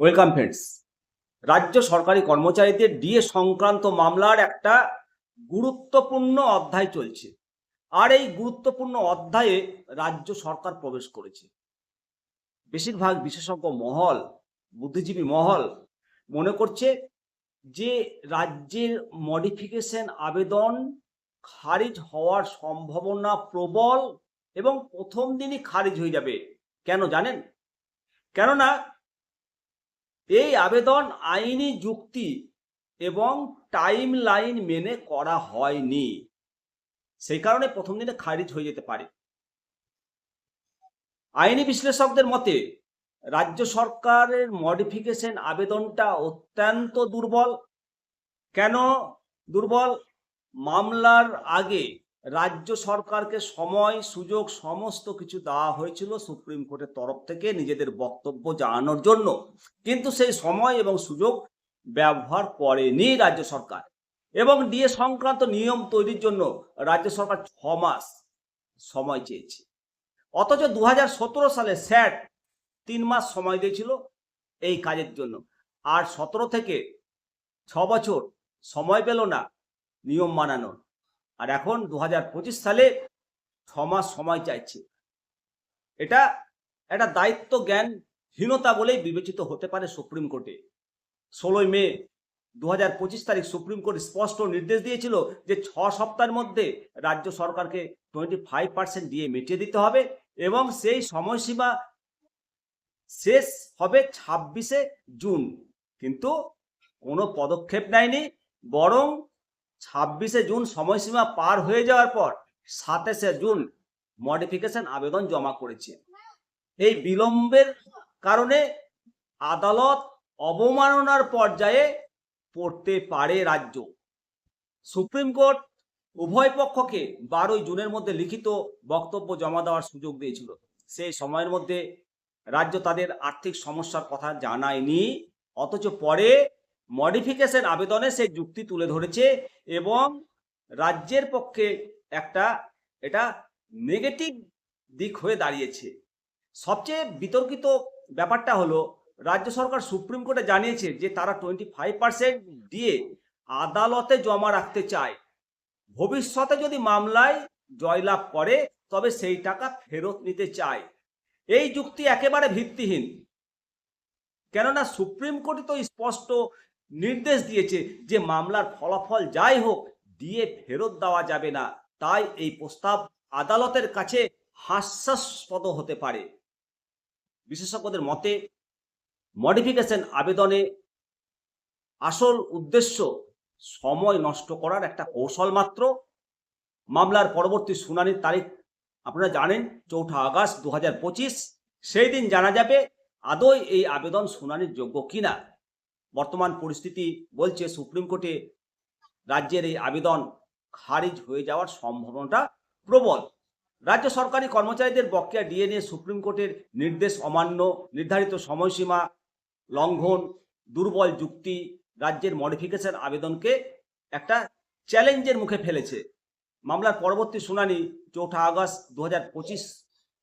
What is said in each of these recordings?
Welcome friends রাজ্য সরকারি কর্মচারীদের ডিএ সংক্রান্ত মামলার একটা গুরুত্বপূর্ণ অধ্যায় চলছে। আর এই গুরুত্বপূর্ণ অধ্যায়ে রাজ্য সরকার প্রবেশ করেছে। বেশিরভাগ বিশেষজ্ঞ মহল, বুদ্ধিজীবী মহল মনে করছে যে রাজ্যের মডিফিকেশন আবেদন খারিজ হওয়ার সম্ভাবনা প্রবল এবং প্রথম দিনই খারিজ হয়ে যাবে। কেন জানেন? কেননা এই আবেদন আইনি যুক্তি এবং টাইম লাইন মেনে করা হয়নি। সেই কারণে প্রথম দিনে খারিজ হয়ে যেতে পারে। আইনি বিশ্লেষকদের মতে, রাজ্য সরকারের মডিফিকেশন আবেদনটা অত্যন্ত দুর্বল। কেন দুর্বল? মামলার আগে রাজ্য সরকারকে সময়, সুযোগ, সমস্ত কিছু দেওয়া হয়েছিল সুপ্রিম কোর্টের তরফ থেকে নিজেদের বক্তব্য জানানোর জন্য। কিন্তু সেই সময় এবং সুযোগ ব্যবহার করেনি রাজ্য সরকার। এবং ডিএ সংক্রান্ত নিয়ম তৈরির জন্য রাজ্য সরকার ছ মাস সময় চেয়েছে। অথচ দু হাজার সতেরো সালে স্যাট তিন মাস সময় দিয়েছিল এই কাজের জন্য। আর সতেরো থেকে ছ বছর সময় পেল না নিয়ম মানানোর। আর এখন দু হাজার পঁচিশ সালে মাস সময় চাইছে। এটা একটা দায়িত্ব জ্ঞান হীনতা বলেই বিবেচিত হতে পারে সুপ্রিম কোর্টে। ষোলোই মে দু হাজার পঁচিশ তারিখ সুপ্রিম কোর্ট স্পষ্ট নির্দেশ দিয়েছিল যে ছ সপ্তাহের মধ্যে রাজ্য সরকারকে টোয়েন্টি ফাইভ পার্সেন্ট দিয়ে মিটিয়ে দিতে হবে এবং সেই সময়সীমা শেষ হবে ছাব্বিশে জুন। কিন্তু কোনো পদক্ষেপ নেয়নি, বরং ছাব্বিশে জুন সময়সীমা পার হয়ে যাওয়ার পর সাতাশে জুন মডিফিকেশন আবেদন জমা করেছে। এই বিলম্বের কারণে আদালত অবমাননার পর্যায়ে পড়তে পারে রাজ্য। সুপ্রিম কোর্ট উভয় পক্ষকে বারোই জুনের মধ্যে লিখিত বক্তব্য জমা দেওয়ার সুযোগ দিয়েছিল। সেই সময়ের মধ্যে রাজ্য তাদের আর্থিক সমস্যার কথা জানায়নি, অথচ পরে মডিফিকেশন আবেদনে সে যুক্তি তুলে ধরেছে এবং রাজ্যের পক্ষে একটা, এটা নেগেটিভ দিক হয়ে দাঁড়িয়েছে। সবচেয়ে বিতর্কিত ব্যাপারটা হলো, রাজ্য সরকার সুপ্রিম কোর্টে জানিয়েছে যে তারা টোয়েন্টি ফাইভ পার্সেন্ট দিয়ে আদালতে জমা রাখতে চায়। ভবিষ্যতে যদি মামলায় জয়লাভ করে, তবে সেই টাকা ফেরত নিতে চায়। এই যুক্তি একেবারে ভিত্তিহীন। কেননা সুপ্রিম কোর্ট তো স্পষ্ট নির্দেশ দিয়েছে যে মামলার ফলাফল যাই হোক, দিয়ে ফেরত দেওয়া যাবে না। তাই এই প্রস্তাব আদালতের কাছে হাস্যাস্পদ হতে পারে। বিশেষজ্ঞদের মতে, মডিফিকেশন আবেদনে আসল উদ্দেশ্য সময় নষ্ট করার একটা কৌশল মাত্র। মামলার পরবর্তী শুনানির তারিখ আপনারা জানেন, চৌঠা আগস্ট দু হাজার পঁচিশ। সেই দিন জানা যাবে আদৌ এই আবেদন শুনানির যোগ্য কিনা। বর্তমান পরিস্থিতি বলছে সুপ্রিম কোর্টে রাজ্যের এই আবেদন খারিজ হয়ে যাওয়ার সম্ভাবনাটা প্রবল। রাজ্য সরকারি কর্মচারীদের বকেয়া ডিএনএ সুপ্রিম কোর্টের নির্দেশ অমান্য, নির্ধারিত সময়সীমা লঙ্ঘন, দুর্বল যুক্তি রাজ্যের মডিফিকেশন আবেদনকে একটা চ্যালেঞ্জের মুখে ফেলেছে। মামলার পরবর্তী শুনানি চৌঠা আগস্ট দু হাজার পঁচিশ।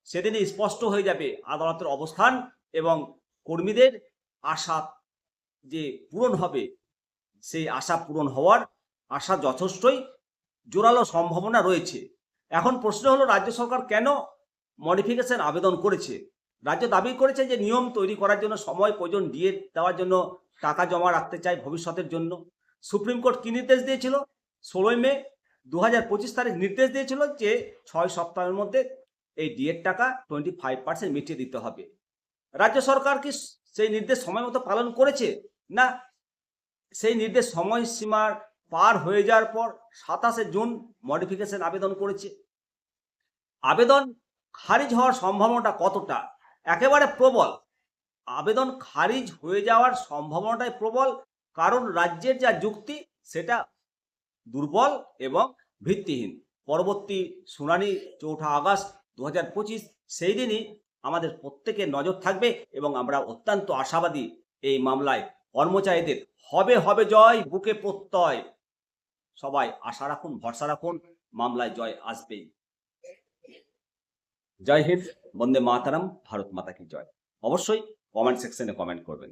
সেদিনই স্পষ্ট হয়ে যাবে আদালতের অবস্থান এবং কর্মীদের আশা যে পূরণ হবে সেই আশা পূরণ হওয়ার আশা যথেষ্টই জোরালো সম্ভাবনা রয়েছে। এখন প্রশ্ন হলো, রাজ্য সরকার কেন মডিফিকেশন আবেদন করেছে? রাজ্য দাবি করেছে যে নিয়ম তৈরি করার জন্য সময়, প্রয়োজন দিয়ে দেওয়ার জন্য টাকা জমা রাখতে চায় ভবিষ্যতের জন্য। সুপ্রিম কোর্ট কি নির্দেশ দিয়েছিল? ষোলোই মে দু পঁচিশ তারিখ নির্দেশ দিয়েছিল যে ছয় সপ্তাহের মধ্যে এই ডিএর টাকা টোয়েন্টি ফাইভ পার্সেন্ট মিটিয়ে দিতে হবে। রাজ্য সরকার কি সেই নির্দেশ সময় মতো পালন করেছে? না, সেই নির্দেশ সময়সীমার পার হয়ে যাওয়ার পর সাতাশে জুন মডিফিকেশন আবেদন করেছে। আবেদন খারিজ হওয়ার সম্ভাবনাটা কতটা? একেবারে প্রবল। আবেদন খারিজ হয়ে যাওয়ার সম্ভাবনাটাই প্রবল, কারণ রাজ্যের যা যুক্তি সেটা দুর্বল এবং ভিত্তিহীন। পরবর্তী শুনানি চৌঠা আগস্ট দু হাজার পঁচিশ, সেই দিনই আমাদের প্রত্যেকের নজর থাকবে এবং আমরা অত্যন্ত আশাবাদী এই মামলায় কর্মচারীদের, হবে হবে জয়, বুকে প্রত্যয়। সবাই আশা রাখুন, ভরসা রাখুন, মামলায় জয় আসবেই জয় হিন্দ, বন্দে মাতারাম, ভারত মাতা কি জয়। অবশ্যই কমেন্ট সেকশনে কমেন্ট করবেন।